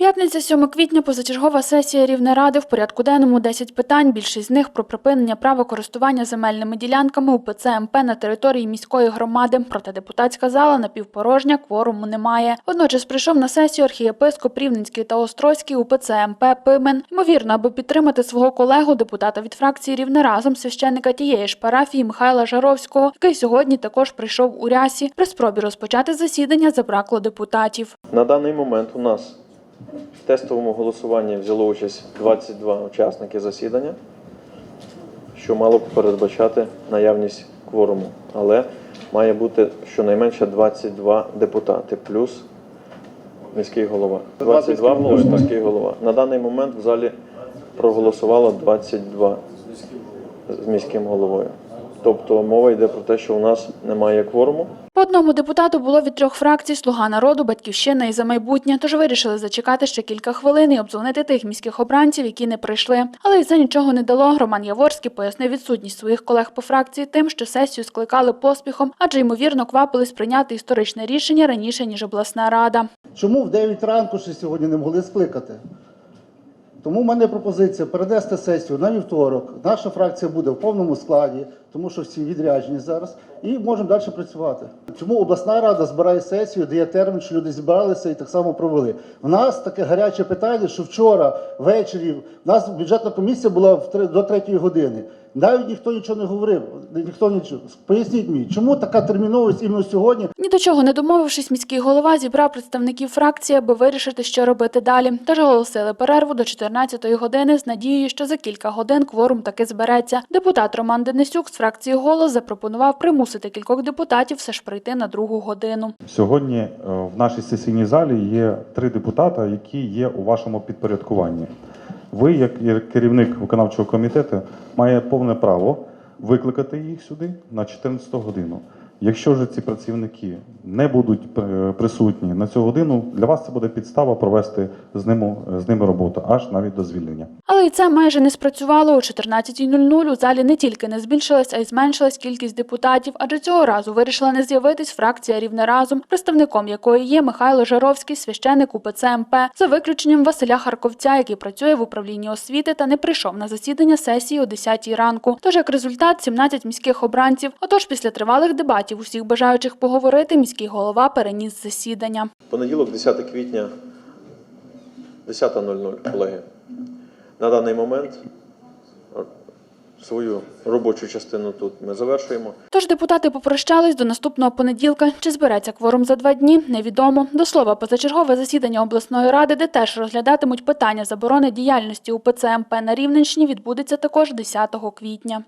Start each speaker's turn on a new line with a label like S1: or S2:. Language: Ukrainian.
S1: П'ятниця 7 квітня позачергова сесія Рівнеради в порядку денному 10 питань. Більшість з них про припинення права користування земельними ділянками УПЦ МП на території міської громади. Проте депутатська зала напівпорожня, кворуму немає. Водночас прийшов на сесію архієпископ Рівненський та Острозький УПЦ МП Пимен. Ймовірно, аби підтримати свого колегу, депутата від фракції Рівнеразом, священника тієї ж парафії Михайла Жаровського, який сьогодні також прийшов у рясі. При спробі розпочати засідання забракло депутатів.
S2: На даний момент у нас в тестовому голосуванні взяло участь 22 учасники засідання, що мало б передбачати наявність кворуму. Але має бути щонайменше 22 депутати плюс міський голова. 22 плюс міський голова. На даний момент в залі проголосувало 22 з міським головою. Тобто мова йде про те, що у нас немає кворуму.
S1: По одному депутату було від трьох фракцій Слуга народу, Батьківщина і за майбутнє. Тож вирішили зачекати ще кілька хвилин і обдзвонити тих міських обранців, які не прийшли. Але і це нічого не дало. Роман Яворський пояснив відсутність своїх колег по фракції тим, що сесію скликали поспіхом, адже ймовірно квапились прийняти історичне рішення раніше ніж обласна рада.
S3: Чому в 9 ранку ще сьогодні не могли скликати? Тому в мене пропозиція перенести сесію на вівторок. Наша фракція буде в повному складі, тому що всі відряджені зараз, і можемо далі працювати. Чому обласна рада збирає сесію, дає термін, що люди зібралися і так само провели? В нас таке гаряче питання, що вчора ввечері в нас бюджетна комісія була в три- до третьої години. Навіть ніхто нічого не говорив, ніхто нічого. Поясніть мені, чому така терміновість іменно сьогодні?
S1: Ні до чого не домовившись, міський голова зібрав представників фракції, аби вирішити, що робити далі. Тож оголосили перерву до 14-ї години з надією, що за кілька годин кворум таки збереться. Депутат Роман Денисюк фракції «Голос» запропонував примусити кількох депутатів все ж прийти на другу годину.
S4: Сьогодні е, в нашій сесійній залі є три депутата, які є у вашому підпорядкуванні. Ви, як керівник виконавчого комітету, має повне право викликати їх сюди на 14 годину. Якщо ж ці працівники не будуть е, присутні на цю годину, для вас це буде підстава провести з ними, з ними роботу аж навіть до звільнення.
S1: Але і це майже не спрацювало. О 14.00 у залі не тільки не збільшилась, а й зменшилась кількість депутатів, адже цього разу вирішила не з'явитись фракція «Рівне разом», представником якої є Михайло Жаровський, священик УПЦ МП, за виключенням Василя Харковця, який працює в управлінні освіти та не прийшов на засідання сесії о 10 ранку. Тож як результат 17 міських обранців. Отож, після тривалих дебатів усіх бажаючих поговорити, міський голова переніс засідання.
S2: Понеділок, 10 квітня, 10.00, колеги. На даний момент е, свою робочу частину тут ми завершуємо.
S1: Тож депутати попрощались до наступного понеділка. Чи збереться кворум за два дні, невідомо. До слова, позачергове засідання обласної ради, де теж розглядатимуть питання заборони діяльності УПЦ МП на Рівненщині, відбудеться також 10 квітня.